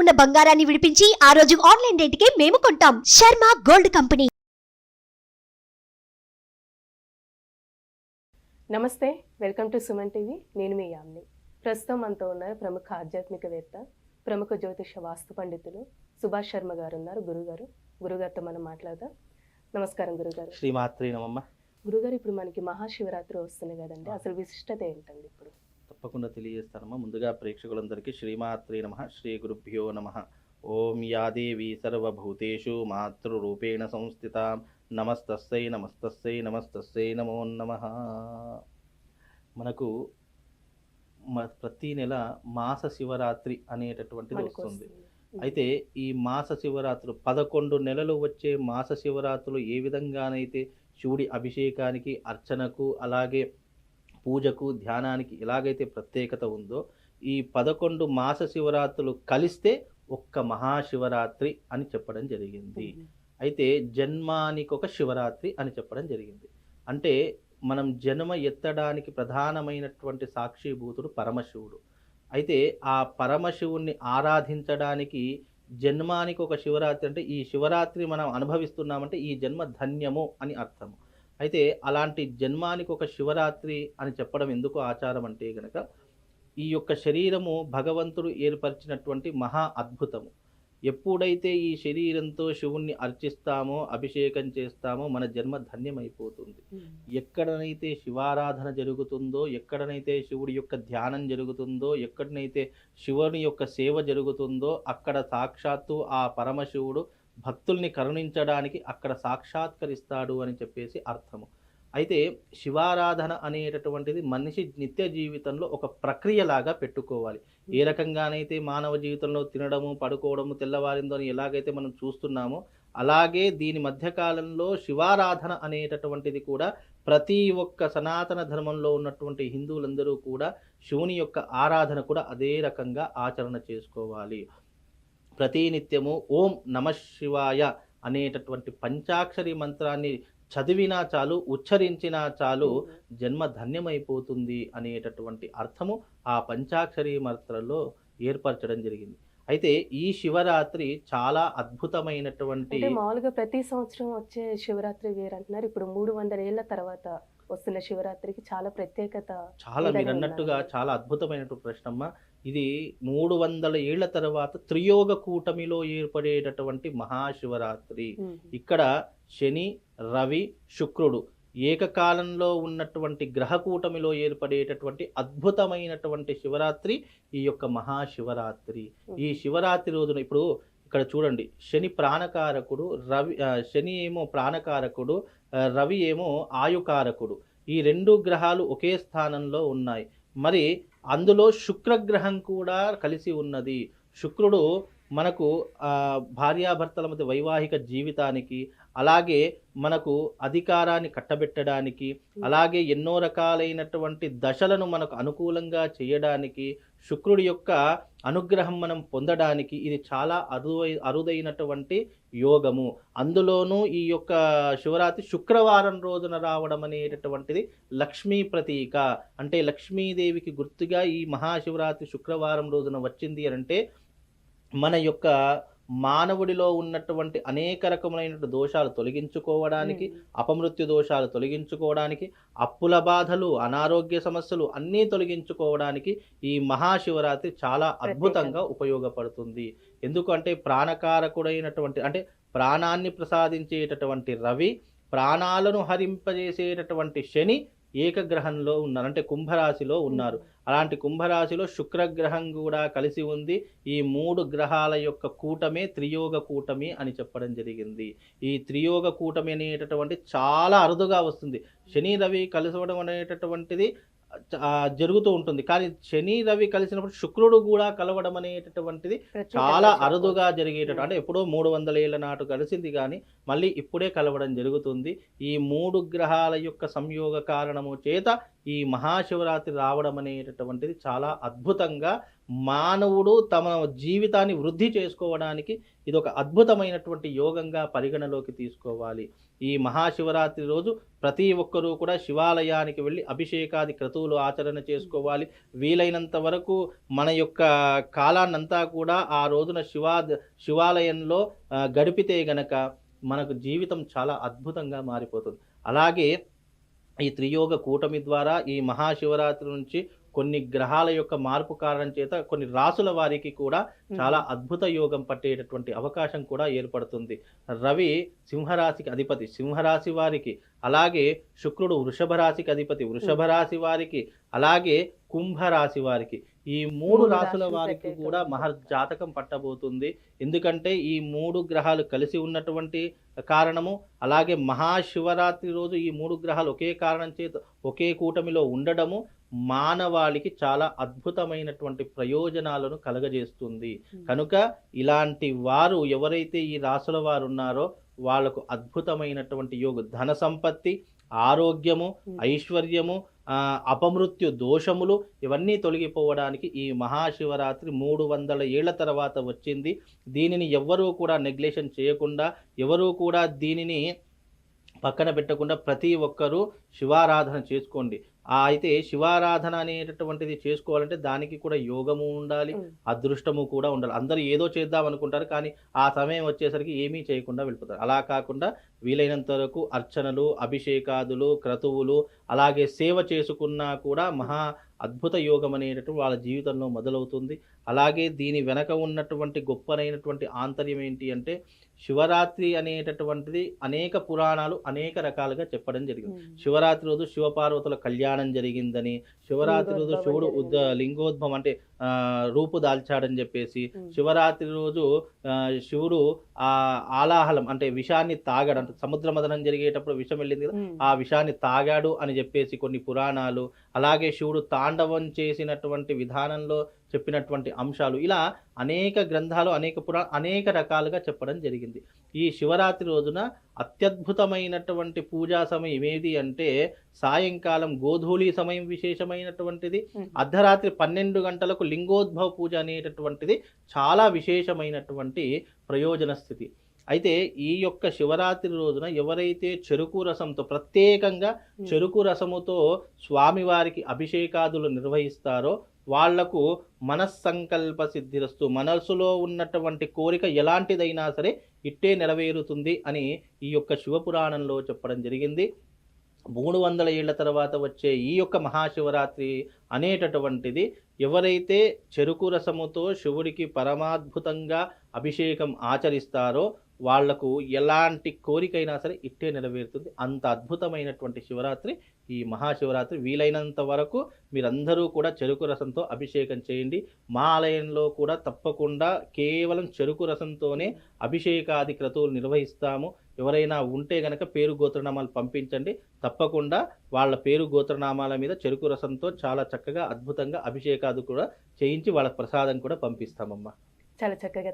ఉన్న బంగారాన్ని విడిపించి ఆ రోజు ఆన్లైన్ రేటుకే మేము కొంటాం. Sharma gold company. నమస్తే వెల్కమ్ టు సుమన్ టీవీ. నేను మీ యామ్ని. ప్రస్తుతం మనతో ఉన్నారు ప్రముఖ ఆధ్యాత్మికవేత్త ప్రముఖ జ్యోతిష వాస్తు పండితులు సుభాష్ శర్మ గారు ఉన్నారు గురుగారు గురుగారితో మనం మాట్లాడదాం. నమస్కారం గురుగారు. శ్రీమాత్రి నమమ్మ గురుగారు ఇప్పుడు మనకి మహాశివరాత్రి వస్తుంది కదండి. అసలు విశిష్టత ఏంటండి ఇప్పుడు? తప్పకుండా తెలియజేస్తానమ్మా. ముందుగా ప్రేక్షకులందరికీ శ్రీమాత్రి నమ శ్రీ గురుభ్యో నమ. ఓం యాదేవి సర్వభూతేషు మాతృరూపేణ సంస్థిత. నమస్తస్సై నమస్తస్సై నమస్తస్సై నమో నమ. మనకు ప్రతి నెల మాస శివరాత్రి అనేటటువంటిది వస్తుంది. అయితే ఈ మాస శివరాత్రులు పదకొండు నెలలు వచ్చే మాస శివరాత్రులు ఏ విధంగానైతే శివుడి అభిషేకానికి అర్చనకు అలాగే పూజకు ధ్యానానికి ఎలాగైతే ప్రత్యేకత ఉందో ఈ పదకొండు మాస శివరాత్రులు కలిస్తే ఒక్క మహాశివరాత్రి అని చెప్పడం జరిగింది. అయితే జన్మానికి ఒక శివరాత్రి అని చెప్పడం జరిగింది. అంటే మనం జన్మ ఎత్తడానికి ప్రధానమైనటువంటి సాక్షిభూతుడు పరమశివుడు. అయితే ఆ పరమశివుణ్ణి ఆరాధించడానికి జన్మానికి ఒక శివరాత్రి అంటే ఈ శివరాత్రి మనం అనుభవిస్తున్నామంటే ఈ జన్మ ధన్యము అని అర్థము. అయితే అలాంటి జన్మానికి ఒక శివరాత్రి అని చెప్పడం ఎందుకు ఆచారం అంటే గనక ఈ యొక్క శరీరము భగవంతుడు ఏర్పరిచినటువంటి మహా అద్భుతము ఎప్పుడైతే ఈ శరీరంతో శివుణ్ణి అర్చిస్తామో అభిషేకం చేస్తామో మన జన్మ ధన్యమైపోతుంది ఉమ్. ఎక్కడనైతే శివారాధన జరుగుతుందో ఎక్కడనైతే శివుడి యొక్క ధ్యానం జరుగుతుందో ఎక్కడనైతే శివుని యొక్క సేవ జరుగుతుందో అక్కడ సాక్షాత్తు ఆ పరమశివుడు భక్తుల్ని కరుణించడానికి అక్కడ సాక్షాత్కరిస్తాడు అని చెప్పేసి అర్థము. అయితే శివారాధన అనేటటువంటిది మనిషి నిత్య జీవితంలో ఒక ప్రక్రియలాగా పెట్టుకోవాలి. ఏ రకంగానైతే మానవ జీవితంలో తినడము పడుకోవడము తెల్లవారిందో అని ఎలాగైతే మనం చూస్తున్నామో అలాగే దీని మధ్యకాలంలో శివారాధన అనేటటువంటిది కూడా ప్రతి ఒక్క సనాతన ధర్మంలో ఉన్నటువంటి హిందువులందరూ కూడా శివుని యొక్క ఆరాధన కూడా అదే రకంగా ఆచరణ చేసుకోవాలి. ప్రతినిత్యము ఓం నమ శివాయ అనేటటువంటి పంచాక్షరి మంత్రాన్ని చదివినా చాలు ఉచ్చరించినా చాలు జన్మ ధన్యమైపోతుంది అనేటటువంటి అర్థము ఆ పంచాక్షరి మంత్రంలో ఏర్పరచడం జరిగింది. అయితే ఈ శివరాత్రి చాలా అద్భుతమైనటువంటి మామూలుగా ప్రతి సంవత్సరం వచ్చే శివరాత్రి వేరు అంటున్నారు ఇప్పుడు మూడు వందల ఏళ్ళ తర్వాత వస్తున్న శివరాత్రికి చాలా ప్రత్యేకత చాలా మీరు అన్నట్టుగా? చాలా అద్భుతమైనటువంటి ప్రశ్నమ్మ ఇది మూడు వందల ఏళ్ళ తర్వాత త్రియోగ కూటమిలో ఏర్పడేటటువంటి మహాశివరాత్రి. ఇక్కడ శని రవి శుక్రుడు ఏకకాలంలో ఉన్నటువంటి గ్రహ కూటమిలో ఏర్పడేటటువంటి అద్భుతమైనటువంటి శివరాత్రి ఈ యొక్క మహాశివరాత్రి ఈ శివరాత్రి రోజున ఇప్పుడు ఇక్కడ చూడండి. శని ప్రాణకారకుడు రవి శని ఏమో ప్రాణకారకుడు రవి ఏమో ఆయుకారకుడు. ఈ రెండు గ్రహాలు ఒకే స్థానంలో ఉన్నాయి. మరి అందులో శుక్రగ్రహం కూడా కలిసి ఉన్నది. శుక్రుడు మనకు భార్యాభర్తల మధ్య వైవాహిక జీవితానికి అలాగే మనకు అధికారాన్ని కట్టబెట్టడానికి అలాగే ఎన్నో రకాలైనటువంటి దశలను మనకు అనుకూలంగా చేయడానికి శుక్రుడి యొక్క అనుగ్రహం మనం పొందడానికి ఇది చాలా అరుదై అరుదైనటువంటి యోగము. అందులోనూ ఈ యొక్క శివరాత్రి శుక్రవారం రోజున రావడం అనేటటువంటిది లక్ష్మీ ప్రతీక. అంటే లక్ష్మీదేవికి గుర్తుగా ఈ మహాశివరాత్రి శుక్రవారం రోజున వచ్చింది అంటే మన యొక్క మానవుడిలో ఉన్నటువంటి అనేక రకములైన దోషాలు తొలగించుకోవడానికి. అపమృత్యు దోషాలు తొలగించుకోవడానికి అప్పుల బాధలు అనారోగ్య సమస్యలు అన్నీ తొలగించుకోవడానికి ఈ మహాశివరాత్రి చాలా అద్భుతంగా ఉపయోగపడుతుంది ఎందుకంటే ప్రాణకారకుడైనటువంటి అంటే ప్రాణాన్ని ప్రసాదించేటటువంటి రవి ప్రాణాలను హరింపజేసేటటువంటి శని ఏకగ్రహంలో ఉన్నారు. అంటే కుంభరాశిలో ఉన్నారు. అలాంటి కుంభరాశిలో శుక్రగ్రహం కూడా కలిసి ఉంది. ఈ మూడు గ్రహాల యొక్క కూటమే త్రియోగ కూటమి అని చెప్పడం జరిగింది. ఈ త్రియోగ కూటమి అనేటటువంటి చాలా అరుదుగా వస్తుంది. శని రవి కలిసవడం అనేటటువంటిది జరుగుతూ ఉంటుంది. కానీ శని రవి కలిసినప్పుడు శుక్రుడు కూడా కలవడం అనేటటువంటిది చాలా. అరుదుగా జరిగేటట్టు. అంటే ఎప్పుడో మూడు వందల ఏళ్ళ నాటు కలిసింది కానీ మళ్ళీ ఇప్పుడే కలవడం జరుగుతుంది. ఈ మూడు గ్రహాల యొక్క సంయోగ కారణము చేత ఈ మహాశివరాత్రి రావడం అనేటటువంటిది చాలా అద్భుతంగా మానవుడు తమ జీవితాన్ని వృద్ధి చేసుకోవడానికి ఇది ఒక అద్భుతమైనటువంటి యోగంగా పరిగణలోకి తీసుకోవాలి. ఈ మహాశివరాత్రి రోజు ప్రతి ఒక్కరూ కూడా శివాలయానికి వెళ్ళి అభిషేకాది క్రతువులు ఆచరణ చేసుకోవాలి. వీలైనంత వరకు మన యొక్క కాలాన్నంతా కూడా ఆ రోజున శివా శివాలయంలో గడిపితే గనక మనకు జీవితం చాలా అద్భుతంగా మారిపోతుంది. అలాగే ఈ త్రియోగ కూటమి ద్వారా ఈ మహాశివరాత్రి నుంచి కొన్ని గ్రహాల యొక్క మార్పు కారణం చేత కొన్ని రాసుల వారికి కూడా చాలా అద్భుత యోగం పట్టేటటువంటి అవకాశం కూడా ఏర్పడుతుంది. రవి సింహరాశికి అధిపతి. సింహరాశి వారికి అలాగే శుక్రుడు వృషభ రాశికి అధిపతి. వృషభ రాశి వారికి అలాగే కుంభరాశి వారికి. ఈ మూడు రాశుల వారికి. కూడా మహర్జాతకం పట్టబోతుంది. ఎందుకంటే ఈ మూడు గ్రహాలు కలిసి ఉన్నటువంటి కారణము. అలాగే మహాశివరాత్రి రోజు ఈ మూడు గ్రహాలు ఒకే కారణం చేత ఒకే కూటమిలో ఉండడము మానవాళికి చాలా అద్భుతమైనటువంటి ప్రయోజనాలను కలగజేస్తుంది. కనుక ఇలాంటి వారు ఎవరైతే ఈ రాసుల వారు ఉన్నారో వాళ్ళకు అద్భుతమైనటువంటి యోగ ధన సంపత్తి ఆరోగ్యము Hmm. ఐశ్వర్యము అపమృత్యు దోషములు ఇవన్నీ తొలగిపోవడానికి ఈ మహాశివరాత్రి మూడు వందల ఏళ్ళ తర్వాత వచ్చింది. దీనిని ఎవ్వరూ కూడా నెగ్లెషన్ చేయకుండా ఎవరూ కూడా దీనిని పక్కన పెట్టకుండా ప్రతి ఒక్కరూ శివారాధన చేసుకోండి. ఆ అయితే శివారాధన అనేటటువంటిది చేసుకోవాలంటే దానికి కూడా యోగము ఉండాలి. అదృష్టము కూడా ఉండాలి. అందరూ ఏదో చేద్దాం అనుకుంటారు కానీ ఆ సమయం వచ్చేసరికి ఏమీ చేయకుండా వెళ్ళిపోతారు. అలా కాకుండా వీలైనంత వరకు అర్చనలు అభిషేకాదులు క్రతువులు అలాగే సేవ చేసుకున్నా కూడా మహా అద్భుత యోగం అనేటటువంటి వాళ్ళ జీవితంలో మొదలవుతుంది అలాగే దీని వెనక ఉన్నటువంటి గొప్పనైనటువంటి ఆంతర్యం ఏంటి అంటే శివరాత్రి అనేటటువంటిది అనేక పురాణాలు అనేక రకాలుగా చెప్పడం జరిగింది. శివరాత్రి రోజు శివపార్వతుల కళ్యాణం జరిగిందని శివరాత్రి రోజు శివుడు ఉద్ద. లింగోద్భవం అంటే రూపు దాల్చాడని చెప్పేసి. శివరాత్రి రోజు ఆ, శివుడు ఆ ఆలాహలం అంటే విషాన్ని తాగాడు అంటే సముద్ర మదనం జరిగేటప్పుడు విషం వెళ్ళింది కదా. ఆ విషాన్ని తాగాడు అని చెప్పేసి కొన్ని పురాణాలు అలాగే శివుడు తాండవం చేసినటువంటి విధానంలో చెప్పినటువంటి అంశాలు ఇలా అనేక గ్రంథాలు అనేక పురా అనేక రకాలుగా చెప్పడం జరిగింది ఈ శివరాత్రి రోజున అత్యద్భుతమైనటువంటి పూజా సమయం ఏది అంటే సాయంకాలం గోధూళి సమయం విశేషమైనటువంటిది. అర్ధరాత్రి పన్నెండు గంటలకు లింగోద్భవ పూజ అనేటటువంటిది చాలా విశేషమైనటువంటి ప్రయోజన స్థితి అయితే ఈ యొక్క శివరాత్రి రోజున ఎవరైతే చెరుకు రసంతో ప్రత్యేకంగా. చెరుకు రసముతో స్వామివారికి అభిషేకాదులు నిర్వహిస్తారో వాళ్ళకు మనస్సంకల్ప సిద్ధిరస్తు మనస్సులో ఉన్నటువంటి కోరిక ఎలాంటిదైనా సరే ఇట్టే నెరవేరుతుంది అని ఈ యొక్క శివపురాణంలో చెప్పడం జరిగింది. మూడు వందల ఏళ్ళ తర్వాత వచ్చే ఈ యొక్క మహాశివరాత్రి అనేటటువంటిది ఎవరైతే చెరుకు రసముతో శివుడికి పరమాద్భుతంగా అభిషేకం ఆచరిస్తారో వాళ్ళకు ఎలాంటి కోరికైనా సరే ఇట్టే నెరవేరుతుంది. అంత అద్భుతమైనటువంటి శివరాత్రి ఈ మహాశివరాత్రి వీలైనంత వరకు మీరందరూ కూడా చెరుకు రసంతో అభిషేకం చేయండి. మా ఆలయంలో కూడా తప్పకుండా కేవలం చెరుకు రసంతోనే అభిషేకాది క్రతువులు నిర్వహిస్తాము. ఎవరైనా ఉంటే గనక పేరు గోత్రనామాలు పంపించండి. తప్పకుండా వాళ్ళ పేరు గోత్రనామాల మీద చెరుకు రసంతో చాలా చక్కగా అద్భుతంగా అభిషేకాది కూడా చేయించి వాళ్ళ ప్రసాదం కూడా పంపిస్తామమ్మా. చాలా చక్కగా